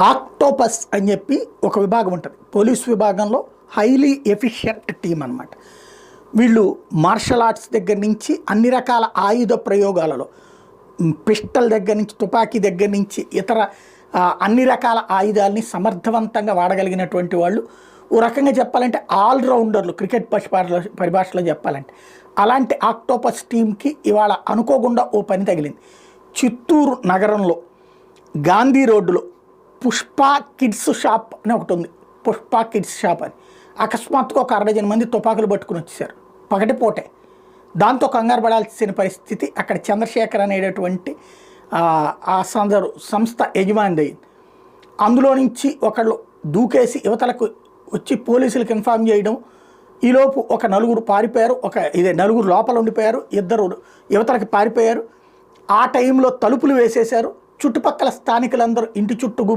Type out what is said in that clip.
Octopus అని చెప్పి ఒక విభాగం ఉంటుంది. పోలీస్ విభాగంలో హైలీ ఎఫిషియంట్ టీం అనమాట వీళ్ళు మార్షల్ ఆర్ట్స్ దగ్గర నుంచి అన్ని రకాల ఆయుధ ప్రయోగాలలో పిస్టల్ దగ్గర నుంచి తుపాకీ దగ్గర నుంచి ఇతర అన్ని రకాల ఆయుధాలని సమర్థవంతంగా వాడగలిగినటువంటి వాళ్ళు. ఓ రకంగా చెప్పాలంటే ఆల్రౌండర్లు క్రికెట్ పరిభాషలో పరిభాషలో చెప్పాలంటే. అలాంటి ఆక్టోపస్ టీంకి ఇవాళ అనుకోకుండా ఓ పని తగిలింది. చిత్తూరు నగరంలో గాంధీ రోడ్డులో పుష్ప కిడ్స్ షాప్ అని ఒకటి ఉంది. పుష్ప కిడ్స్ షాప్ అని. అకస్మాత్తుగా ఒక అరడజన మంది తుపాకులు పట్టుకుని వచ్చేసారు పగటిపూటే దాంతో కంగారు పడాల్సిన పరిస్థితి అక్కడ చంద్రశేఖర్ అనేటటువంటి ఆ, సందరు సంస్థ యజమాని అయింది. అందులో నుంచి ఒకళ్ళు దూకేసి యువతలకు వచ్చి పోలీసులకు ఇన్ఫామ్ చేయడం. ఈలోపు ఒక నలుగురు పారిపోయారు. ఒక ఇదే నలుగురు లోపల ఉండిపోయారు. ఇద్దరు యువతలకు పారిపోయారు. ఆ టైంలో తలుపులు వేసేశారు. చుట్టుపక్కల స్థానికులందరూ ఇంటి చుట్టూ గుమి